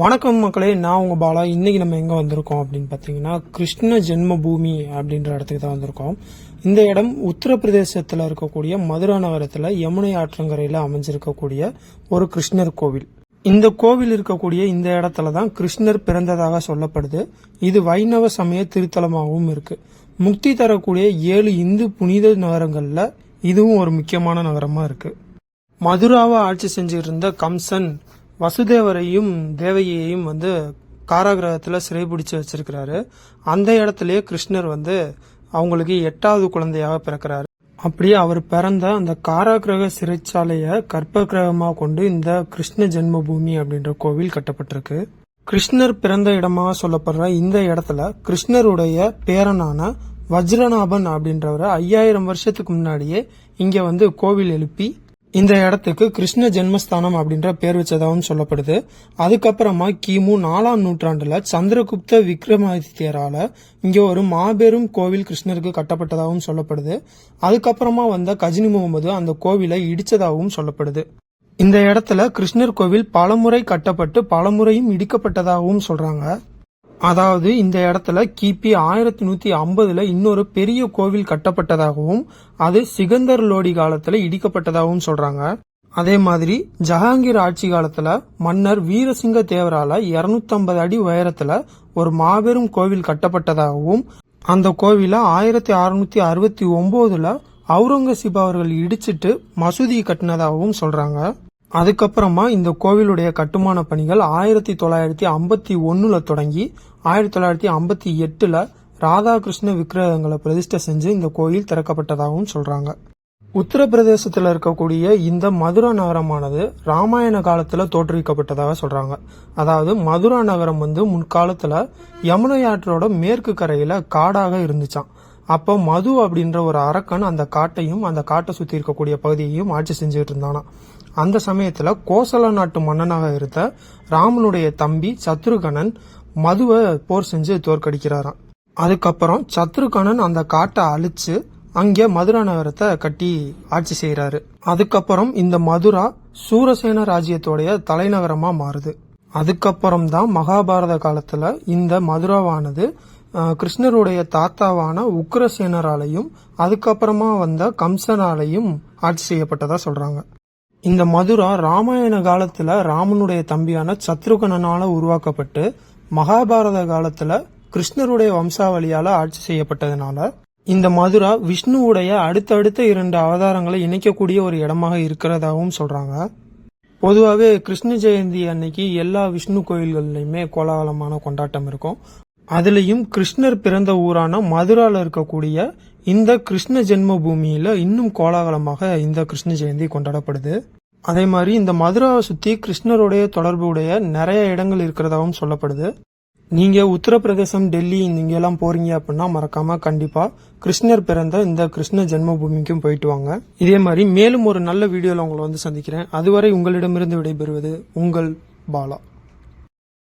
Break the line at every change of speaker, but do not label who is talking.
வணக்கம் மக்களே நான் உங்க பாலா. இன்னைக்கு நம்ம எங்க வந்திருக்கோம் அப்படின்னு பாத்தீங்கன்னா கிருஷ்ண ஜென்ம பூமி அப்படின்ற இடத்துக்கு தான் வந்திருக்கோம். இந்த இடம் உத்தரப்பிரதேசத்துல இருக்கக்கூடிய மதுரா நகரத்துல யமுனை ஆற்றங்கரையில அமைஞ்சிருக்கக்கூடிய ஒரு கிருஷ்ணர் கோவில். இந்த கோவில் இருக்கக்கூடிய இந்த இடத்துல தான் கிருஷ்ணர் பிறந்ததாக சொல்லப்படுது. இது வைணவ சமய திருத்தலமாகவும் இருக்கு. முக்தி தரக்கூடிய ஏழு இந்து புனித நகரங்கள்ல இதுவும் ஒரு முக்கியமான நகரமா இருக்கு. மதுராவை ஆட்சி செஞ்சுட்டு இருந்த கம்சன் வசுதேவரையும் தேவகியையும் வந்து காராகிரகத்தில் சிறைபிடிச்சு வச்சிருக்கிறாரு. அந்த இடத்துலயே கிருஷ்ணர் வந்து அவங்களுக்கு எட்டாவது குழந்தையாக பிறக்கிறாரு. அப்படியே அவர் பிறந்த அந்த காராகிரக சிறைச்சாலையை கற்பகிரகமாக கொண்டு இந்த கிருஷ்ண ஜென்மபூமி அப்படின்ற கோவில் கட்டப்பட்டிருக்கு. கிருஷ்ணர் பிறந்த இடமாக சொல்லப்படுற இந்த இடத்துல கிருஷ்ணருடைய பேரனான வஜ்ரநாபன் அப்படின்றவரை ஐயாயிரம் வருஷத்துக்கு முன்னாடியே இங்க வந்து கோவில் எழுப்பி இந்த இடத்துக்கு கிருஷ்ண ஜென்மஸ்தானம் அப்படின்ற பேர் வச்சதாகவும் சொல்லப்படுது. அதுக்கப்புறமா கிமு நாலாம் நூற்றாண்டுல சந்திரகுப்த விக்ரமாதித்யரால இங்க ஒரு மாபெரும் கோவில் கிருஷ்ணருக்கு கட்டப்பட்டதாகவும் சொல்லப்படுது. அதுக்கப்புறமா வந்த கஜினி முகமது அந்த கோவிலை இடிச்சதாகவும் சொல்லப்படுது. இந்த இடத்துல கிருஷ்ணர் கோவில் பலமுறை கட்டப்பட்டு பலமுறையும் இடிக்கப்பட்டதாகவும் சொல்றாங்க. அதாவது இந்த இடத்துல கிபி ஆயிரத்தி நூத்தி ஐம்பதுல இன்னொரு பெரிய கோவில் கட்டப்பட்டதாகவும் அது சிகந்தர் லோடி காலத்துல இடிக்கப்பட்டதாகவும் சொல்றாங்க. அதே மாதிரி ஜஹாங்கீர் ஆட்சி காலத்துல மன்னர் வீரசிங்க தேவரால 250 அடி உயரத்துல ஒரு மாபெரும் கோவில் கட்டப்பட்டதாகவும் அந்த கோவில ஆயிரத்தி அறுநூத்தி அறுபத்தி ஒன்பதுல அவுரங்கசீப் அவர்கள் இடிச்சிட்டு மசூதி கட்டினதாகவும் சொல்றாங்க. அதுக்கப்புறமா இந்த கோவிலுடைய கட்டுமான பணிகள் ஆயிரத்தி தொள்ளாயிரத்தி ஐம்பத்தி ஒன்றில் தொடங்கி ஆயிரத்தி தொள்ளாயிரத்தி ஐம்பத்தி எட்டில் ராதாகிருஷ்ண விக்கிரகங்களை பிரதிஷ்டை செஞ்சு இந்த கோயில் திறக்கப்பட்டதாகவும் சொல்கிறாங்க உத்தரப்பிரதேசத்தில் இருக்கக்கூடிய இந்த மதுரா நகரமானது ராமாயண காலத்தில் தோற்றுவிக்கப்பட்டதாக சொல்கிறாங்க அதாவது மதுரா நகரம் வந்து முன்காலத்தில் யமுனை ஆற்றோட மேற்கு கரையில் காடாக இருந்துச்சான் அப்போ மது அப்படின்ற ஒரு அரக்கன் அந்த காட்டையும் அந்த காட்டை சுற்றி இருக்கக்கூடிய பகுதியையும் ஆட்சி செஞ்சுட்டு இருந்தானா அந்த சமயத்துல கோசல நாட்டு மன்னனாக இருந்த ராமனுடைய தம்பி சத்ருகணன் மதுவை போர் செஞ்சு தோற்கடிக்கிறாராம். அதுக்கப்புறம் சத்ருகணன் அந்த காட்டை அழிச்சு அங்கே மதுரா நகரத்தை கட்டி ஆட்சி செய்கிறாரு அதுக்கப்புறம் இந்த மதுரா சூரசேன ராஜ்யத்தோடைய தலைநகரமாக மாறுது. அதுக்கப்புறம் தான் மகாபாரத காலத்தில் இந்த மதுராவானது கிருஷ்ணருடைய தாத்தாவான உக்ரசேனராலையும் அதுக்கப்புறமா வந்த கம்சனாலையும் ஆட்சி செய்யப்பட்டதா சொல்றாங்க. இந்த மதுரா ராமாயண காலத்துல ராமனுடைய தம்பியான சத்ருகணனால உருவாக்கப்பட்டு மகாபாரத காலத்துல கிருஷ்ணருடைய வம்சாவளியால ஆட்சி செய்யப்பட்டதுனால இந்த மதுரா விஷ்ணுவுடைய அடுத்தடுத்த இரண்டு அவதாரங்களை இணைக்கக்கூடிய ஒரு இடமாக இருக்கிறதாகவும் சொல்றாங்க. பொதுவாகவே கிருஷ்ண ஜெயந்தி அன்னைக்கு எல்லா விஷ்ணு கோயில்கள்லையுமே கோலாகலமான கொண்டாட்டம் இருக்கும். அதுலேயும் கிருஷ்ணர் பிறந்த ஊரான மதுராவில் இருக்கக்கூடிய இந்த கிருஷ்ண ஜென்மபூமியில் இன்னும் கோலாகலமாக இந்த கிருஷ்ண ஜெயந்தி கொண்டாடப்படுது. அதே மாதிரி இந்த மதுராவை சுற்றி கிருஷ்ணருடைய தொடர்புடைய நிறைய இடங்கள் இருக்கிறதாகவும் சொல்லப்படுது. நீங்கள் உத்தரப்பிரதேசம் டெல்லி இங்கெல்லாம் போறீங்க அப்படின்னா மறக்காம கண்டிப்பாக கிருஷ்ணர் பிறந்த இந்த கிருஷ்ண ஜென்மபூமிக்கும் போயிட்டு வாங்க. இதே மாதிரி மேலும் ஒரு நல்ல வீடியோவில் உங்களை வந்து சந்திக்கிறேன். அதுவரை உங்களிடமிருந்து விடைபெறுவது உங்கள் பாலா.